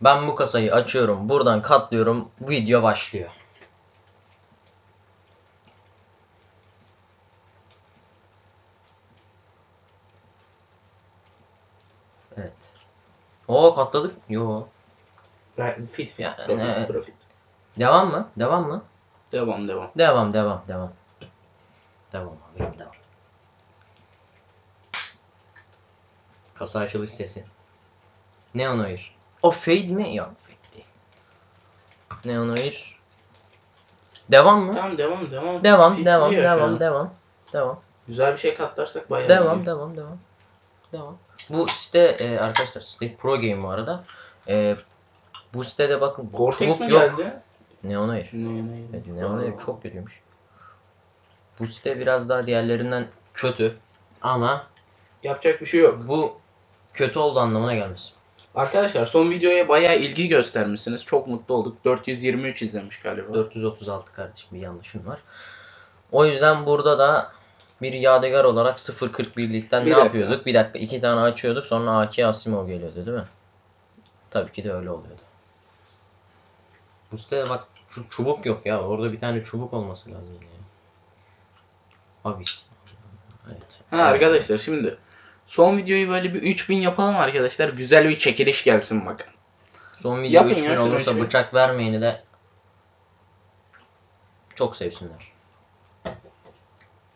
Ben bu kasayı açıyorum. Buradan katlıyorum. Video başlıyor. Evet. Oo katladık. Yo. Fit. Ya, profit, ne? profit. Devam mı? Devam mı? Devam devam. Devam devam devam. Devam abi devam. Kasa açılış sesi. Neon Oil. O fade mi? Yok fade değil. Neon Oil. Devam mı? Tamam devam devam. Devam Fit devam diyor şu devam an. devam. Devam. Güzel bir şey katlarsak bayağı Devam iyi. devam devam. Devam. Bu site e, arkadaşlar site pro game bu arada. E, bu sitede bakın çubuk mi yok. geldi? Neon Oil. Ne ne? Evet, Neon Air çok kötüymüş. Bu site biraz daha diğerlerinden kötü ama Yapacak bir şey yok. bu kötü olduğu anlamına gelmez. Arkadaşlar son videoya bayağı ilgi göstermişsiniz. Çok mutlu olduk. 423 izlemiş galiba. 436 kardeşim bir yanlışım var. O yüzden burada da bir yadigar olarak 0.41'likten Bir ne dakika. yapıyorduk? Bir dakika iki tane açıyorduk sonra AK Asimov geliyordu değil mi? Tabii ki de öyle oluyordu. Bu sitede bak şu çubuk yok ya. Orada bir tane çubuk olması lazım ya. Abi. Evet. Ha arkadaşlar şimdi son videoyu böyle bir 3000 yapalım arkadaşlar. Güzel bir çekiliş gelsin bakın. Son video Yapın 3000 ya şunu olursa üçü. bıçak vermeyeni de çok sevsinler.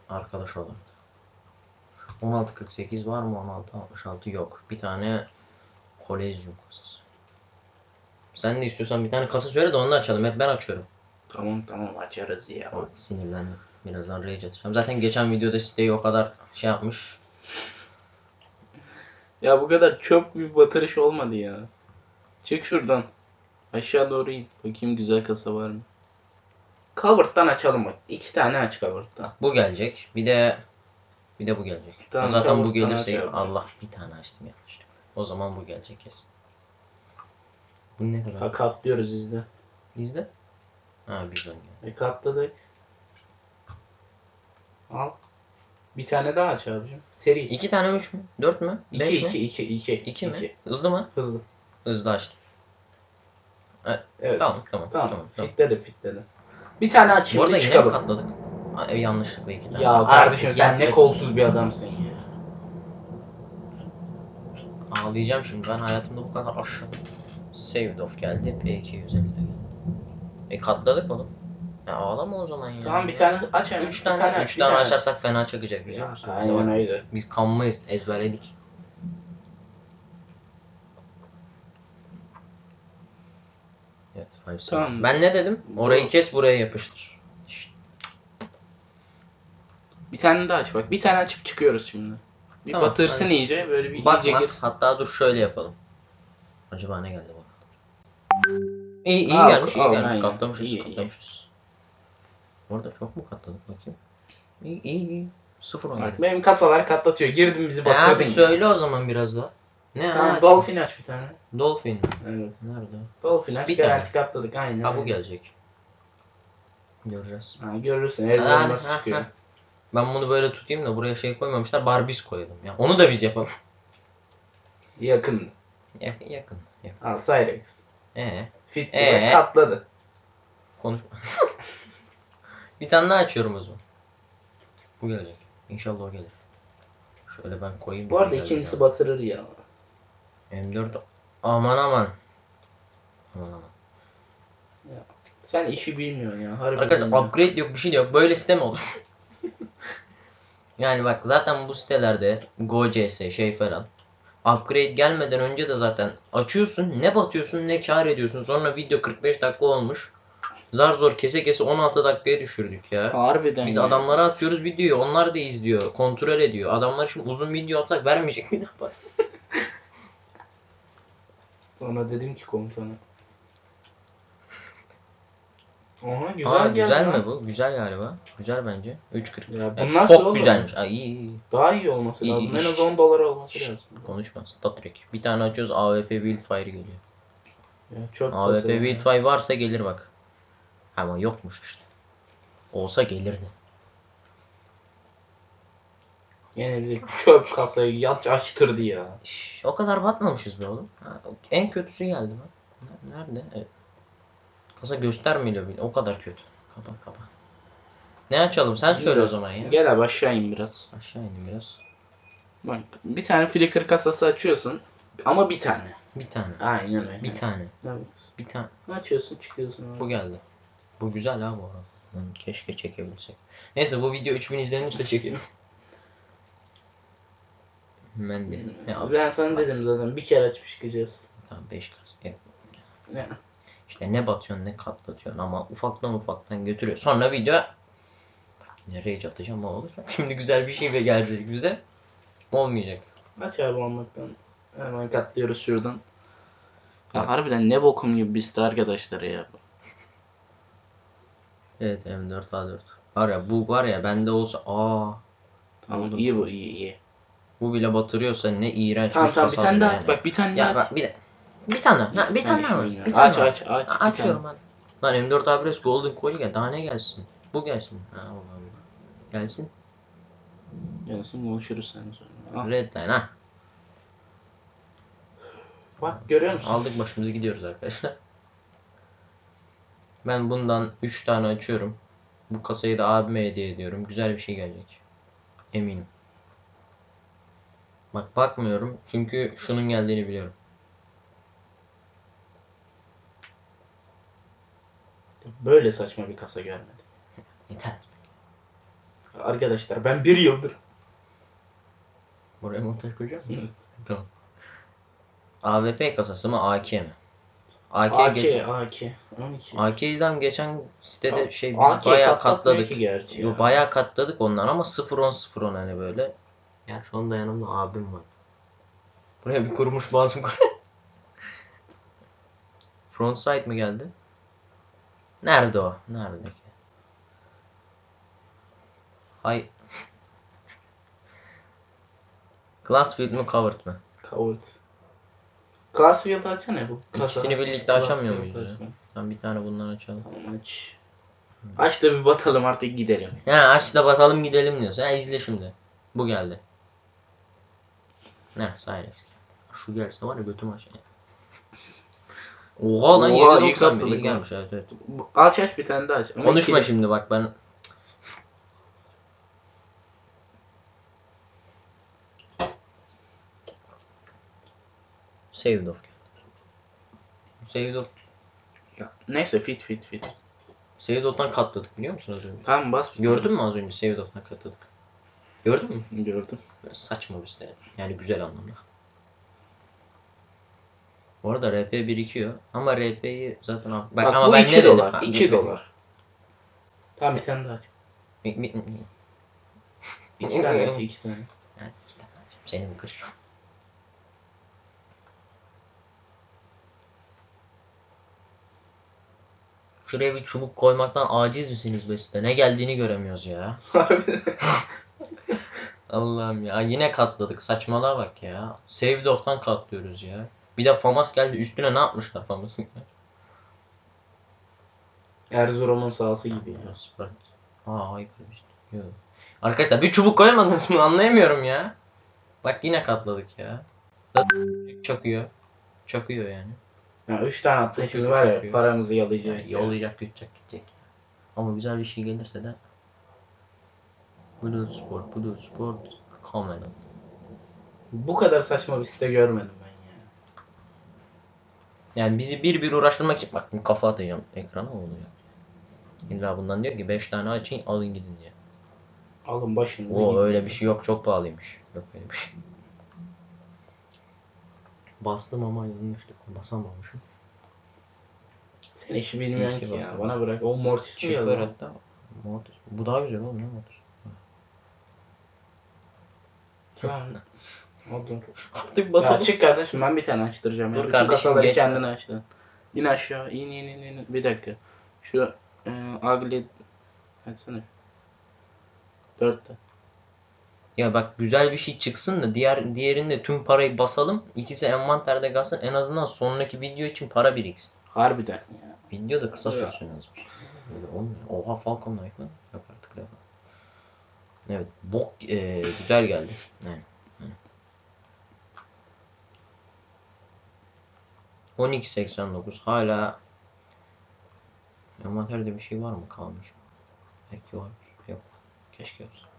Arkadaş olun. 1648 var mı? 1666 yok. Bir tane kolezyum kasası. Sen de istiyorsan bir tane kasa söyle de onu da açalım. Hep ben açıyorum. Tamam tamam açarız ya. Sinirlendim. Birazdan rage atacağım. Zaten geçen videoda siteyi o kadar şey yapmış. Ya bu kadar çöp bir batırış olmadı ya. Çık şuradan. Aşağı doğru in. Bakayım güzel kasa var mı? Cover'dan açalım bak. İki tane aç cover'dan. Bu gelecek. Bir de bir de bu gelecek. Tamam, Zaten bu gelirse açıyorum. Allah bir tane açtım yanlış. O zaman bu gelecek kesin. Bu ne kadar? Ha katlıyoruz izle. Bizde? Ha bizden geldi. E katladık. Al. Bir tane daha aç abicim. Seri. İki tane üç mü? Dört mü? 2 Beş 2 mi? 2 2 İki mi? Hızlı mı? Hızlı. Hızlı açtım. Evet. Tamam tamam Tamam. tamam. tamam. Fitledi fitledi. Bir tane aç Bu arada şimdi yine mi katladık? Aa, yanlışlıkla iki tane. Ya Artık kardeşim sen ne kolsuz bir adamsın ya. Ağlayacağım şimdi ben hayatımda bu kadar aşağı. Saved off geldi. P250 geldi. E katladık oğlum. Ya ağlama o zaman ya. Tamam bir tane aç hemen. Üç Bir tane, aç, üç tane aç. açarsak fena çakacak biliyor musun? Aynen öyle. Biz kanmayız ezberledik. Evet, five. Tamam. Ben ne dedim? Orayı kes buraya yapıştır. Şşt, Bir tane daha aç bak. Bir tane açıp çıkıyoruz şimdi. Bir Tamam, batırsın hadi. iyice böyle bir Bak iyice bak girsin. hatta dur şöyle yapalım. Acaba ne geldi bak. İyi iyi Al, gelmiş iyi al, gelmiş katlamışız katlamışız. Orada çok mu katladık bakayım. İyi iyi iyi. Sıfır oynadık. Bak benim kasalar katlatıyor. Girdim bizi E batırdın. abi ya. söyle o zaman biraz daha. Ne Tamam aç? Dolphin aç bir tane. Dolphin. Evet. Nerede? Dolphin aç. Bir garanti katladık aynen. Ha bu öyle. gelecek. Göreceğiz. Ha, görürsün. Ha, Elden nasıl ha, çıkıyor. ha. Ben bunu böyle tutayım da buraya şey koymamışlar. Barbis koyalım. Ya onu da biz yapalım. Yakındı. Ya, yakın. yakın. Al Cyrex. Ee, Fit Ee? bak katladı. konuşma. bir tane daha açıyorum o zaman. Bu gelecek. İnşallah o gelir. Şöyle ben koyayım. Bu arada ikincisi abi. batırır ya. M4 aman aman. Aman aman. Sen işi bilmiyorsun ya. Harbi Arkadaşlar bilmiyorum. upgrade yok bir şey yok. Böyle site mi olur? yani bak zaten bu sitelerde GoCS şey falan upgrade gelmeden önce de zaten açıyorsun ne batıyorsun ne kar ediyorsun. Sonra video 45 dakika olmuş. Zar zor kese kese 16 dakikaya düşürdük ya. Harbiden Biz ya. adamlara atıyoruz videoyu onlar da izliyor. Kontrol ediyor. Adamlar şimdi uzun video atsak vermeyecek mi? Ona dedim ki komutana. Oha güzel Aa, geldi güzel lan. mi bu? Güzel galiba. Güzel bence. 3.40. Ya bu Evet, nasıl çok oğlum? güzelmiş. Ay iyi iyi. Daha iyi olması İyi, lazım. iyi. En az 10 dolar olması Şşt, lazım. Konuşma. Stat. Bir tane açıyoruz AWP Wildfire geliyor. Ya çok AWP. Wildfire varsa gelir bak. Ama yokmuş işte. Olsa gelirdi. Yine bir çöp kasayı yaç açtırdı ya. Şş, o kadar batmamışız be oğlum. Ha, en kötüsü geldi bak. Nerede? Evet. Kasa göstermiyor bile. O kadar kötü. Kapa kapa. Ne açalım? Sen söyle o zaman ya. Gel abi aşağı in biraz. Aşağı ineyim biraz. Bak bir tane flicker kasası açıyorsun. Ama bir tane. Bir tane. Aynen öyle. Bir tane. Evet. Bir tane. Açıyorsun çıkıyorsun abi. Bu geldi. Bu güzel ha bu arada. Keşke çekebilsek. Neyse bu video 3000 izlenirse çekelim. Ben de. Ne Abi ben sana dedim zaten bir kere açıp çıkacağız. Tamam 5 kas. E, Ne? İşte ne batıyorsun ne katlatıyorsun ama ufaktan ufaktan götürüyor. Sonra video rage atacağım ama olur. Şimdi güzel bir şey ve gelecek bize. Olmayacak. Aç abi olmaktan. Hemen katlıyoruz şuradan. Ya harbiden ne bokum gibi bir site arkadaşlar ya. Evet M4 A4. Var ya bu var ya bende olsa aa Tamam iyi bu iyi iyi. bu bile batırıyorsa ne iğrenç Tamam bir tamam bir tane daha yani. aç. Bak bir tane daha Ya aç. bak bir de bir tane. Ha, bir tane daha. Bir tane Aç daha. aç aç. A- bir Açıyorum ben. Lan M4 A1 Golden Coil gel. Daha ne gelsin? Bu gelsin. Ha Allah Allah. Gelsin. Gelsin konuşuruz sen sonra. Al. Red Line ha. Bak görüyor musun? Aldık başımızı gidiyoruz arkadaşlar. Ben bundan 3 tane açıyorum. Bu kasayı da abime hediye ediyorum. Güzel bir şey gelecek. Eminim. Bak bakmıyorum çünkü şunun geldiğini biliyorum. Böyle saçma bir kasa görmedim. Yeter. Arkadaşlar ben bir yıldır. Buraya montaj koyacağım mı? Tamam. AWP kasası mı AK mi? AK, AK, geç- AK, AK. AK'den geçen sitede şey biz AK bayağı katladık. gerçi Yo, ya. bayağı katladık ondan ama 0-10 0-10 hani böyle. Ya şu anda yanımda abim var. Buraya bir kurumuş boğazım koy. Frontside mi geldi? Nerede o? Nerede ki? Hay. Glassfield mi covered mı? Covered. Classfield açsana bu. İkisini birlikte açamıyor muyuz ya? Ben bir tane bundan açalım. Tamam aç. Aç da bir batalım artık gidelim. Ya aç da bakalım gidelim diyorsun. Ha izle şimdi. Bu geldi. Ne Cyrex. Şu gelse var ya götüm aç. Oha lan Oha, 791 iyi katladık iyi gelmiş evet evet. Aç aç bir tane daha aç. Ama Konuşma ikili- şimdi bak ben. Saved of. Ya, Neyse fit fit fit. Saved of'tan katladık biliyor musun az önce? Tamam bas. bir Gördün mü az önce Saved of'tan katladık? Gördün mü? tane. Gördüm. Böyle saçma bir şey. Yani güzel anlamda. Bu arada RP birikiyor. Ama RP'yi zaten al. Bak, Bak, ama bu ben 2 ne dedim? dolar. Ha, 2 mi- dolar. Tamam bir tane daha aç. mi- mi- mi- 2 tane aç 2 tane. Ha, iki tane açayım. Seni mi kıracağım? Şuraya bir çubuk koymaktan aciz misiniz be size? Ne geldiğini göremiyoruz ya. Allah'ım ya yine katladık. Saçmalığa bak ya. Saved off'tan katlıyoruz ya. Bir de Famas geldi. Üstüne ne yapmışlar Famas'ın? Erzurum'un sahası gibi ya. Sprite. Aa hayır işte. Yok. Arkadaşlar bir çubuk koyamadınız mı anlayamıyorum ya. Bak yine katladık ya. Çakıyor. Çakıyor yani. Ya 3 tane attın şimdi var ya paramızı yalayacak. Yollayacak gidecek gidecek. Ama güzel bir şey gelirse de Blue Sport, Blue Sport, Common. Bu kadar saçma bir site görmedim ben ya. Yani bizi bir bir uğraştırmak için bak kafa atacağım ekrana oluyor. İlla bundan diyor ki 5 tane açın alın gidin diye. Alın başınızı. O gidin. öyle bir şey yok çok pahalıymış. Yok öyle bir şey. Bastım ama yanlışlık basamamışım. Sen işi bilmiyorsun İyi ki ya. baktın. Bana bırak. O Mortis mi Çık hatta. Mortis. Bu daha güzel oğlum ne Mortis? Tamam. O dur. Artık Ya çık kardeşim ben bir tane açtıracağım. Dur ya. Bütün kardeşim, kasaları geç. kendine açtın. İn aşağı. in in in in. Bir dakika. Şu e, ugly açsana. Dörtte. Ya bak güzel bir şey çıksın da diğer diğerinde tüm parayı basalım. İkisi envanterde kalsın. En azından sonraki video için para biriksin. Harbiden ya. Video da kısa sürsün yazmış. Böyle olmuyor. Oha Falcon Knife lan. Yok artık devam. Evet. Bok eee, güzel geldi. Yani. yani. 12.89 hala envanterde bir şey var mı kalmış? Belki var. Yok. Keşke olsa.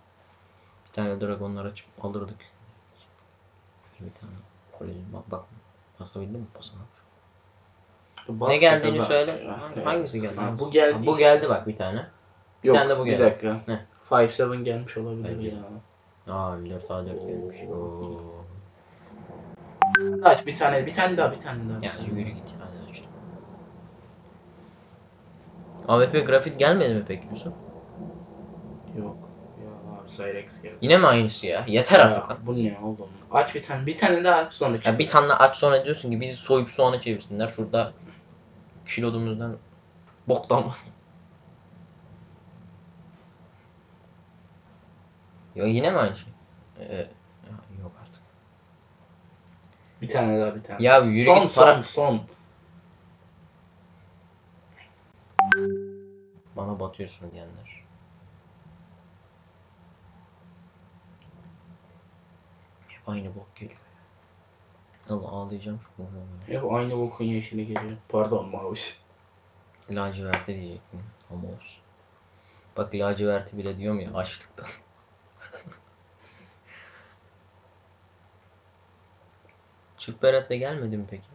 Bir tane dragonlar açıp alırdık. Bir tane kolejim bak bak. Basabildin mi? Bas Ne geldiğini söyle. Ha, Hangi-. Hangisi geldi? Ha, bu geldi. Ha, bu geldi bak bir tane. Yok, tane de bu bir geldi. dakika. Ne? 5-7 gelmiş olabilir ya. Aa 4 A4 gelmiş. Oo. Aç bir tane, bir tane daha, bir tane daha. Ya yürü git hadi açtım. AWP grafit gelmedi mi peki Yusuf? Yok. Ya Cyrex geldi. Yine mi aynısı ya? Yeter artık lan. Ya, bu ne oğlum? Aç bir tane, bir tane daha aç sonra. Ya bir tane aç sonra diyorsun ki bizi soyup soğana çevirsinler. Şurada kilodumuzdan bok damlasın. Ya yine mi aynı şey? Ee, ya yok artık. Bir tane daha, bir tane. Ya yürü son, git para. son, son. Bana batıyorsun diyenler. Aynı bok geliyor. Allah ağlayacağım şu konuda. Hep aynı bokun yeşili geliyor. Pardon mavisi. Laciverte diyecektim ama olsun. Bak laciverti bile diyorum ya açlıktan. Çık Berat da gelmedi mi peki?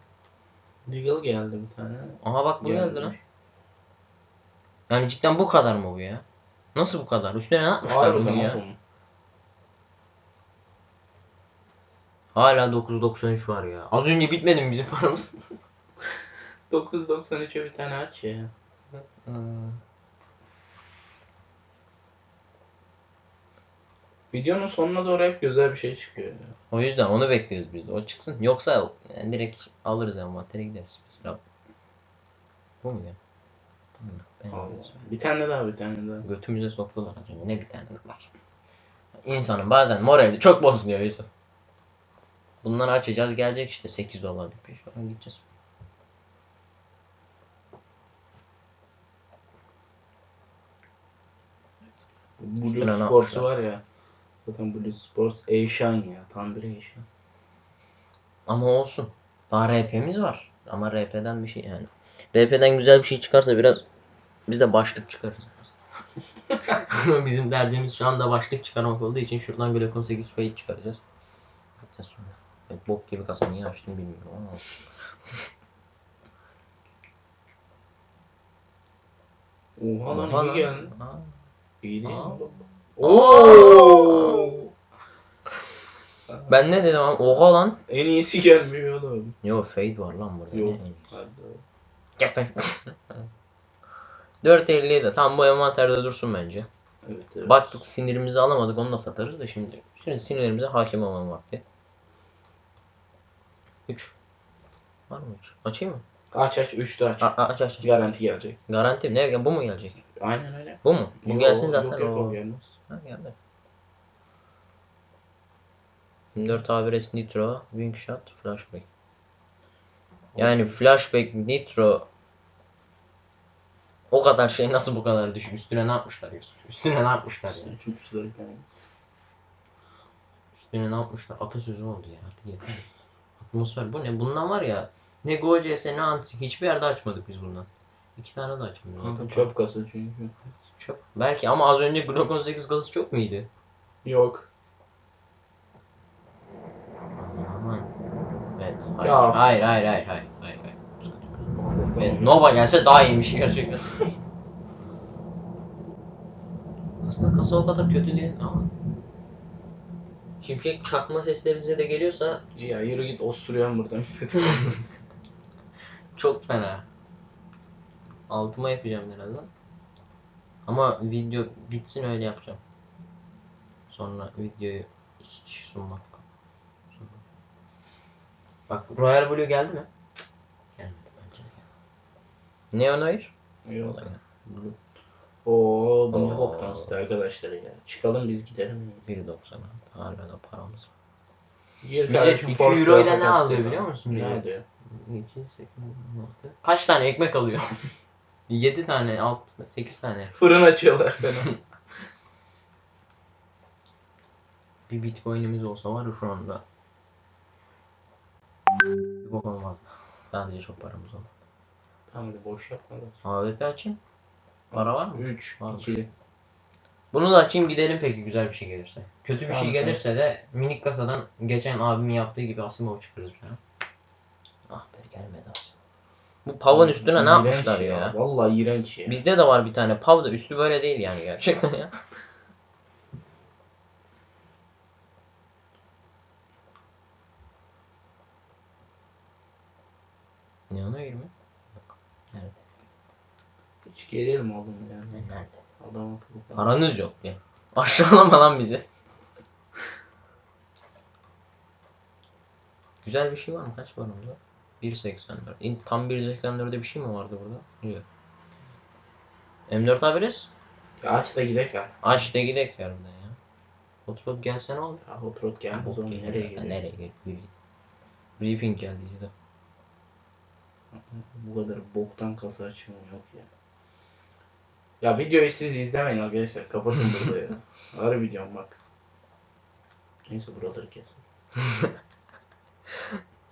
Deagle geldi bir tane. Aha bak bu geldi lan. Gelmiş. Yani cidden bu kadar mı bu ya? Nasıl bu kadar? Üstüne ne yapmışlar Harbiden bunu ya? oğlum. Hala 993 var ya. Az önce bitmedi mi bizim paramız? 9.93'e bir tane aç ya. Videonun sonuna doğru hep güzel bir şey çıkıyor ya. O yüzden onu bekliyoruz biz de. O çıksın. Yoksa yani direkt alırız envantere gideriz mesela. Bu mu ya? Ben Bir tane daha bir tane daha. Götümüze soktular az önce. Ne bir tane bak. İnsanın bazen morali çok bozuluyor Yusuf. Bunları açacağız gelecek işte 8 dolarlık bir şey. Sonra gideceğiz. Blue Üstüne ne Sports var ya. Zaten Blue Sports Eishan ya. Tandır Eishan. Ama olsun. Daha RP'miz var. Ama RP'den bir şey yani. RP'den güzel bir şey çıkarsa biraz biz de başlık çıkarız. Bizim derdimiz şu anda başlık çıkarmak olduğu için şuradan Glocon 8 Fade çıkaracağız. Hatta sonra. Bok gibi kasa niye açtım bilmiyorum ama. Oha lan iyi geldin. Aa. İyi değil mi? Aa. Oo! Ben ne dedim lan? Oha lan. En iyisi gelmiyor oğlum. Yo fade var lan burada. Yok. Hadi. Kes lan. 4.57 tam bu envanterde dursun bence. Evet, evet. Baktık sinirimizi alamadık onu da satarız da şimdi. Şimdi sinirimize hakim olmanın vakti. 3. Var mı 3? Açayım mı? Aç aç 3 de aç. A- aç aç. Garanti gelecek. Garanti? Ne? Bu mu gelecek? Aynen öyle. Bu mu? Bu Yo, gelsin zaten. Yok yok o gelmez. Ha geldi. 24 ABRS Nitro, Wing Shot, Flashback. Yani Flashback, Nitro o kadar şey nasıl bu kadar düşük? Üstüne ne yapmışlar Yusuf? Üstüne ne yapmışlar ya? Sen çok güzel gelmez. Üstüne ne yapmışlar? Atasözü oldu ya artık yeter. Atmosfer bu ne? Bundan var ya ne GoCS ne Anti hiçbir yerde açmadık biz bundan. İki tane de açmadık. Çöp kasa çünkü. Çöp. Belki ama az önce Glock 18 gazı çok muydu? Yok. Aman. Evet. Hayır. Ya. Hayır, hayır, hayır, hayır, hayır, hayır. Evet, Nova gelse daha iyiymiş gerçekten. Aslında kasa o kadar kötü değil ama. Şimşek çakma sesleri bize de geliyorsa Ya yürü git osuruyorum buradan. çok fena. Altıma yapacağım birazdan. Ama video bitsin öyle yapacağım. Sonra videoyu iki kişi sunmak. Bak Royal Blue geldi mi? Gelmedi bence. Neon Air? Yok. Blue. Oo bu ne boktan site arkadaşlar ya. Çıkalım biz gidelim. 1.90 hala da paramız var. Gir Millet kardeşim, 2 Force euro ile ne alıyor biliyor musun? Ne millet? alıyor? 2, 8, 6. Kaç tane ekmek alıyor? 7 tane, 6, 8 tane. Fırın açıyorlar falan. Bir bitcoin'imiz olsa var ya şu anda. Bir bok olmaz. Sadece çok paramız olmadı. Tamam hadi boş yapma da. AWP açayım. Para var mı? 3, Varmış. 2. Bunu da açayım gidelim peki güzel bir şey gelirse. Kötü bir Tamam, şey gelirse de minik kasadan geçen abimin yaptığı gibi Asimov çıkarız ya. Ah be gelmedi Asimov. Bu pavın üstüne ne yapmışlar ya? Vallahi iğrenç ya. Bizde de var bir tane pav da üstü böyle değil yani gerçekten ya. Yana 20? Yok. Nerede? Hiç mi oğlum ya? Nerede? Adam akıllı. Paranız yok ya. Aşağılama lan bizi. Güzel bir şey var mı? Kaç var orada? 1.84. İn- Tam 1.84'de bir şey mi vardı burada? Yok. M4 haberiz? Ya aç da gidek ya. Aç da gidek yarın da ya. Oturup gelsene oğlum. Ya oturut gelmez oğlum. Nereye gidiyor? Nereye gidiyor? Briefing geldi işte. Bu kadar boktan kasa açımı yok ya. Ya videoyu siz izlemeyin arkadaşlar. Kapatın burada ya. Ara videom bak. Neyse buraları kesin.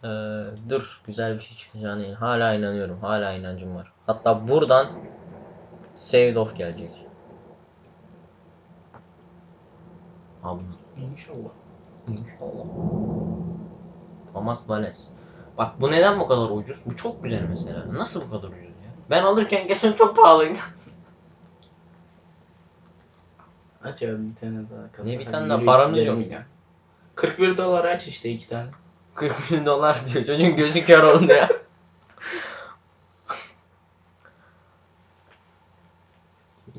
Ee, dur güzel bir şey çıkacağına hala inanıyorum. Hala inancım var. Hatta buradan Saved Off gelecek. Abi İnşallah. inşallah. Thomas Vales. Bak bu neden bu kadar ucuz? Bu çok güzel mesela. Nasıl bu kadar ucuz ya? Ben alırken geçen çok pahalıydı. Aç abi bir tane daha kasa. Ne bir tane daha? Paramız yok. ya. 41 dolar aç işte iki tane. 40 bin dolar diyor. Çocuğun gözü kör oldu ya.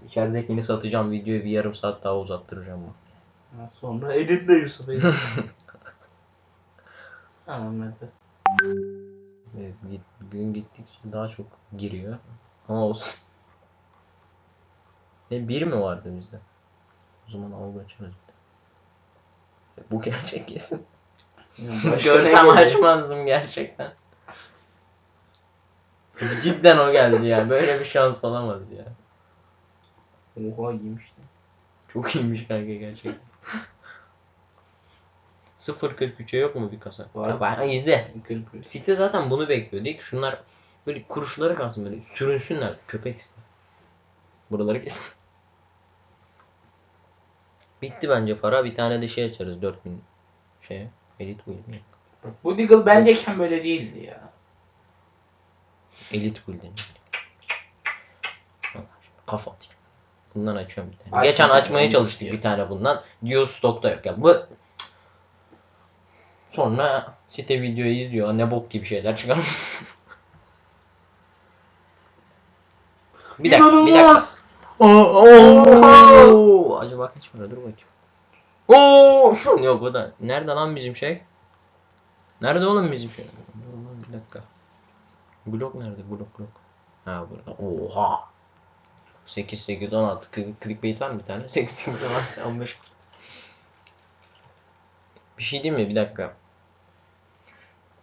İçeridekini satacağım. Videoyu bir yarım saat daha uzattıracağım. bu. Ha, sonra editle Yusuf hadi. Evet, git- gün gittikçe daha çok giriyor. Ama olsun. Ne bir mi vardı bizde? O zaman algı açarız. E, Bu gerçek kesin. Görsem açmazdım gerçekten. Cidden o geldi ya. Böyle bir şans olamaz ya. Oha iyiymiş de. Çok iyiymiş kanka gerçekten. 0.43'e yok mu bir kasa? Var. Bak izle. 41. Site zaten bunu bekliyor. Değil ki şunlar böyle kuruşları kalsın böyle sürünsünler. Köpek ister. Buraları kesin. Bitti bence para. Bir tane de şey açarız 4000 şey. Elite Build mi? Bu Deagle bendeyken böyle değildi ya. Elite deniyor. Kafa atacağım. Bundan açıyorum bir tane. Aç Geçen açmaya çalıştık diyor. bir tane bundan. Diyor stokta yok. Ya bu Sonra site videoyu izliyor. Ne bok gibi şeyler çıkarmışsın. bir dakika, bir dakika. İnanılmaz. Oo, Acaba kaç para? Dur bakayım. Oo! Yok o da. Nerede lan bizim şey? Nerede oğlum bizim şey? Dur lan bir dakika. Blok nerede? Blok blok. Ha burada. Oha. 8 8 16 Click- clickbait var mı bir tane? 8 8 16 15. Bir şey değil mi? Bir dakika.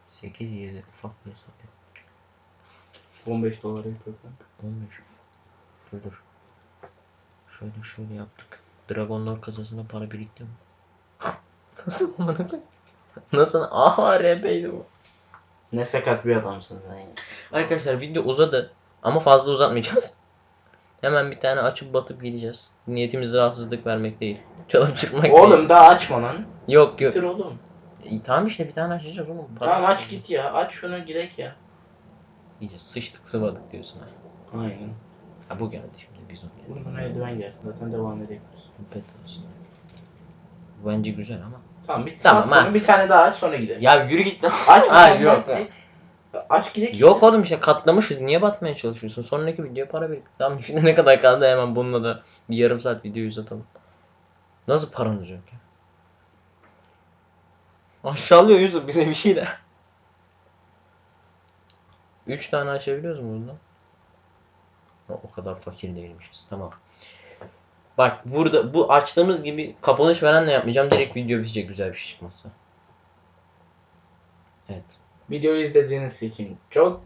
8 7 ufak bir hesap yap. 15 dolar yapıyor kanka. 15. Dur dur. Şöyle şöyle yaptık. Dragonlar kasasında para birikti mi? Nasıl amına? Nasıl? Aha RP'ydi bu. Ne sakat bir adamsın sen ya. Arkadaşlar video uzadı. Ama fazla uzatmayacağız. Hemen bir tane açıp batıp gideceğiz. Niyetimiz rahatsızlık vermek değil. Çalıp çıkmak değil. Oğlum daha açma lan. Yok yok. Bitir oğlum. İyi, tamam işte bir tane açacağız oğlum. Para Tamam aç git ya. Aç şunu gidek ya. İyice sıçtık sıvadık diyorsun ha. Aynen. Ha bu geldi şimdi geldi. Bunu bana eldiven gel. Zaten devam edebiliriz. Pet olsun. Bu Bence güzel ama. Tamam bir Tamam, tamam, ha. bir tane daha aç sonra gidelim. Ya yürü git lan. Aç Ha, yok. Aç gidek. Yok oğlum işte katlamışız. Niye batmaya çalışıyorsun? Sonraki video para birikti. Tamam şimdi ne kadar kaldı hemen bununla da bir yarım saat videoyu uzatalım. Nasıl paramız yok ya? Aşağılıyor Yusuf bize bir şey de. 3 tane açabiliyoruz mu bundan? O kadar fakir değilmişiz. Tamam. Bak burada bu açtığımız gibi kapanış falan da yapmayacağım. Direkt video bitecek güzel bir şey çıkmazsa. Evet. Videoyu izlediğiniz için çok